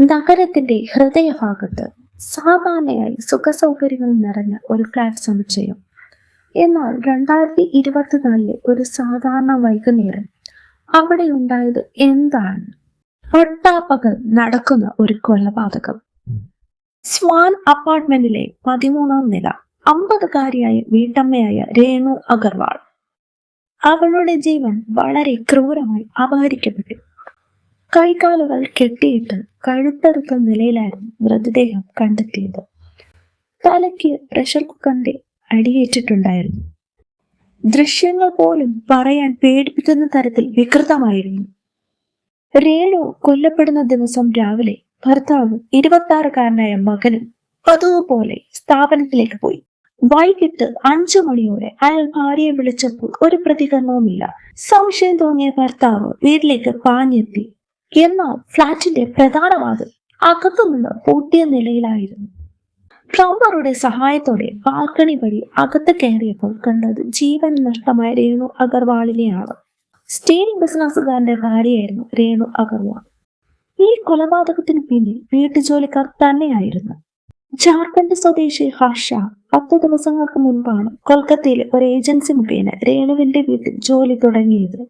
നഗരത്തിന്റെ ഹൃദയഭാഗത്ത് സാമാന്യമായി സുഖസൗകര്യങ്ങൾ നിറഞ്ഞ ഒരു ഫ്ലാറ്റ് സമുച്ചയം. എന്നാൽ രണ്ടായിരത്തി ഇരുപത്തിനാലിലെ ഒരു സാധാരണ വൈകുന്നേരം അവിടെ ഉണ്ടായത് എന്താണ്? ഒട്ടാപ്പകൽ നടക്കുന്ന ഒരു കൊലപാതകം. സ്വാൻ അപ്പാർട്ട്മെന്റിലെ പതിമൂന്നാം നില അമ്പതുകാരിയായ വീട്ടമ്മയായ രേണു അഗർവാൾ. അവളുടെ ജീവൻ വളരെ ക്രൂരമായി അപഹരിക്കപ്പെട്ടു. കൈകാലുകൾ കെട്ടിയിട്ട് കഴുത്തെറുത്ത നിലയിലായിരുന്നു മൃതദേഹം കണ്ടെത്തിയത്. തലയ്ക്ക് പ്രഷർ കുക്കറിന്റെ അടിയേറ്റിട്ടുണ്ടായിരുന്നു. ദൃശ്യങ്ങൾ പോലും പറയാൻ പേടിപ്പിക്കുന്ന തരത്തിൽ വികൃതമായിരുന്നു. രേണു കൊല്ലപ്പെടുന്ന ദിവസം രാവിലെ ഭർത്താവ് ഇരുപത്തി മകനും പതിവുപോലെ സ്ഥാപനത്തിലേക്ക് പോയി. വൈകിട്ട് അഞ്ചു മണിയോടെ അയാൾ ഭാര്യയെ വിളിച്ചപ്പോൾ ഒരു പ്രതികരണവുമില്ല. സംശയം തോന്നിയ ഭർത്താവ് വീട്ടിലേക്ക് പാഞ്ഞെത്തി. എന്നാൽ ഫ്ളാറ്റിന്റെ പ്രധാന വാതിൽ അകത്തുനിന്ന് പൂട്ടിയ നിലയിലായിരുന്നു. പ്ലംബറുടെ സഹായത്തോടെ ബാൽക്കണി വഴി അകത്ത് കയറിയപ്പോൾ കണ്ടത് ജീവൻ നഷ്ടമായ രേണു അഗർവാളിനെയാണ്. സ്റ്റീൽ ബിസിനസ്സുകാരന്റെ ഭാര്യയായിരുന്നു രേണു അഗർവാൾ. ഈ കൊലപാതകത്തിന് പിന്നിൽ വീട്ടുജോലിക്കാർ തന്നെയായിരുന്നു. ജാർഖണ്ഡ് സ്വദേശി ഹർഷ പത്ത് ദിവസങ്ങൾക്ക് മുൻപാണ് കൊൽക്കത്തയിലെ ഒരു ഏജൻസി മുഖേന രേണുവിന്റെ വീട്ടിൽ ജോലി തുടങ്ങിയത്.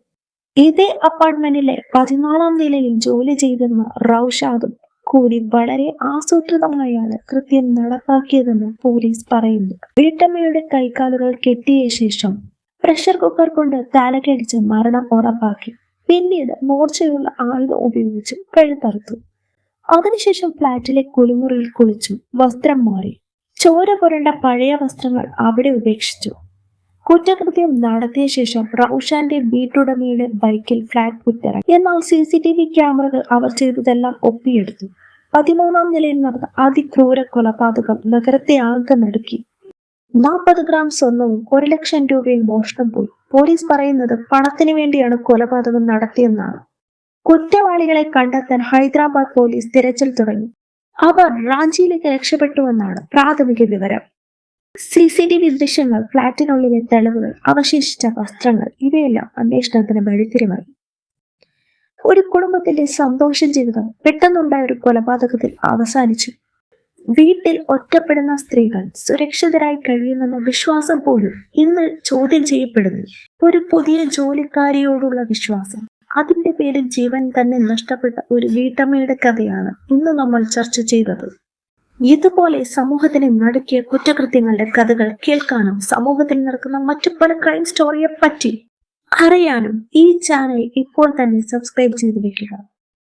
ഇതേ അപ്പാർട്ട്മെന്റിലെ പതിനാലാം നിലയിൽ ജോലി ചെയ്തിരുന്ന റൌഷാദും കൂടി വളരെ ആസൂത്രിതമായാണ് കൃത്യം നടപ്പാക്കിയതെന്ന് പോലീസ് പറയുന്നു. വീട്ടമ്മയുടെ കൈകാലുകൾ കെട്ടിയ ശേഷം പ്രഷർ കുക്കർ കൊണ്ട് തലക്കടിച്ച് മരണം ഉറപ്പാക്കി. പിന്നീട് മൂർച്ചയുള്ള ആയുധം ഉപയോഗിച്ച് കഴുത്തറുത്തു. അതിനുശേഷം ഫ്ളാറ്റിലെ കുളിമുറിയിൽ കുളിച്ചു വസ്ത്രം മാറി. ചോര പുരണ്ട പഴയ വസ്ത്രങ്ങൾ അവിടെ ഉപേക്ഷിച്ചു. കുറ്റകൃത്യം നടത്തിയ ശേഷം റൌഷാന്റെ വീട്ടുടമയുടെ ബൈക്കിൽ ഫ്ലാറ്റ് കുറ്റിറങ്ങി എന്നാൽ സി സി ടി വി ക്യാമറകൾ അവർ ചെയ്തതെല്ലാം ഒപ്പിയെടുത്തു. പതിമൂന്നാം നിലയിൽ നടന്ന അതിക്രൂര കൊലപാതകം നഗരത്തെ ആകെ നടുക്കി. നാൽപ്പത് ഗ്രാം സ്വർണവും ഒരു ലക്ഷം രൂപയും മോഷണം പോയി. പോലീസ് പറയുന്നത് പണത്തിനു വേണ്ടിയാണ് കൊലപാതകം നടത്തിയെന്നാണ്. കുറ്റവാളികളെ കണ്ടെത്താൻ ഹൈദരാബാദ് പോലീസ് തിരച്ചിൽ തുടങ്ങി. അവർ റാഞ്ചിയിലേക്ക് രക്ഷപ്പെട്ടുവെന്നാണ് പ്രാഥമിക വിവരം. സി സി ടി വി ദൃശ്യങ്ങൾ ഫ്ളാറ്റിനുള്ളിലെ തെളിവുകൾ അവശേഷിച്ച വസ്ത്രങ്ങൾ ഇവയെല്ലാം അന്വേഷണത്തിന് വഴിത്തിരിമായി ഒരു കുടുംബത്തിന്റെ സന്തോഷം ജീവിതം പെട്ടെന്നുണ്ടായ ഒരു കൊലപാതകത്തിൽ അവസാനിച്ചു. വീട്ടിൽ ഒറ്റപ്പെടുന്ന സ്ത്രീകൾ സുരക്ഷിതരായി കഴിയുമെന്ന വിശ്വാസം പോലും ഇന്ന് ചോദ്യം ചെയ്യപ്പെടുന്നു. ഒരു പുതിയ ജോലിക്കാരിയോടുള്ള വിശ്വാസം. അതിന്റെ പേരിൽ ജീവൻ തന്നെ നഷ്ടപ്പെട്ട ഒരു വീട്ടമ്മയുടെ കഥയാണ് ഇന്ന് നമ്മൾ ചർച്ച ചെയ്തത്. ഇതുപോലെ സമൂഹത്തിനെ നടുക്കിയ കുറ്റകൃത്യങ്ങളുടെ കഥകൾ കേൾക്കാനും സമൂഹത്തിൽ നടക്കുന്ന മറ്റു പല ക്രൈം സ്റ്റോറിയെ പറ്റി അറിയാനും ഈ ചാനൽ ഇപ്പോൾ തന്നെ സബ്സ്ക്രൈബ് ചെയ്ത് വെക്കുക.